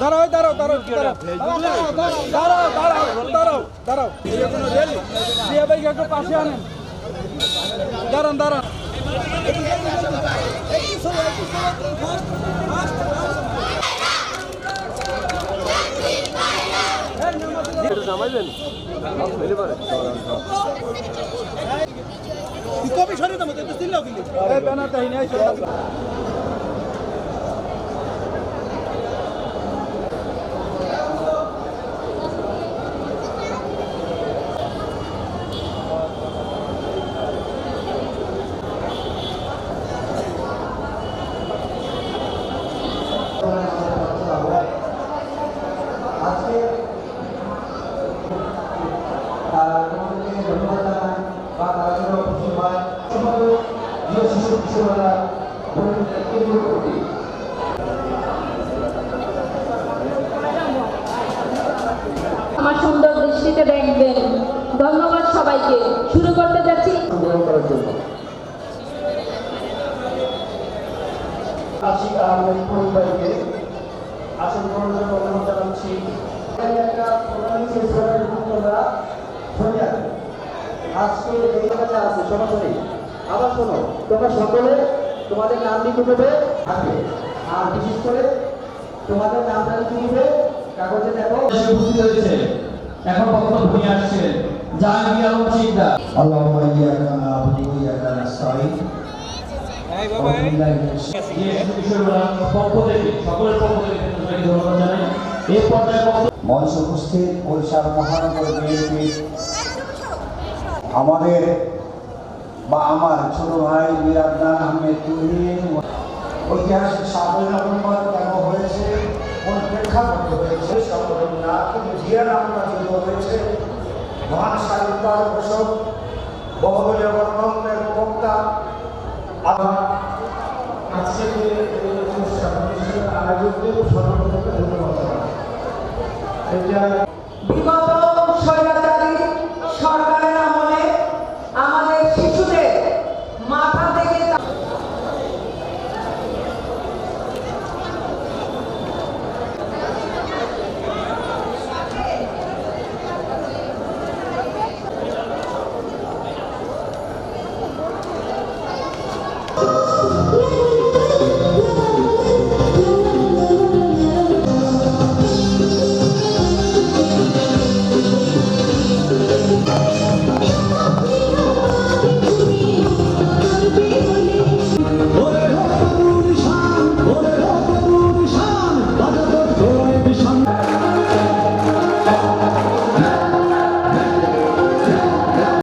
দাঁড়াও দাঁড়াও দাঁড়াও দাঁড়াও। দাঁড়াও দাঁড়াও দাঁড়াও দাঁড়াও জিয়া ভাইকে একটু পাশে আনেন। দাঁড়ান দাঁড়ান। দিল্লাও ব্যানার তাই নাই আজকে তোমাদেরকে ধন্যবাদ জানাই বা তারা যেন উপস্থিত হয় সমগ্র শিশু কিশোররা কেন্দ্রীয় কমিটি আমার সুন্দর দৃষ্টিতে দেখবেন। ধন্যবাদ সবাইকে। শুরু করতে যাচ্ছি। গ্রহণ করার আশিক আহমেদ পরিবারকে আসন গ্রহণের জন্য করে যেগুলো যা আছে সমস্যা নেই আবার শোনো তোমরা সকলে তোমাদের নাম লিখে দেবে আসবে আর বিশেষ করে তোমাদের নামটা লিখে দিবে কাগজে দেখো। উপস্থিত হয়েছে। এখন বক্তব্য নিয়ে আসছে। জাহাঙ্গীর আলম শিকদার আল্লাহুম্মা ইয়াকা নাবুদু ওয়া ইয়াকা নাস্তাঈন মঞ্চ উপস্থিত বরিশাল মহানগর বিএনপির আমাদের বা আমার ছোট ভাই মিরাদান আহমেদ তুহিন ঐতিহাসিক সাতই কেন হয়েছে? কোন প্রেক্ষাপটে হয়েছে? সংগঠন না কিন্তু জিয়া নামটা হয়েছে, মহান সাহিত্যকার ঘোষক বহুদলীয় গণতন্ত্রের বক্তা আবার আজকে আয়োজকদের সর্বপ্রথমে ধন্যবাদ এটা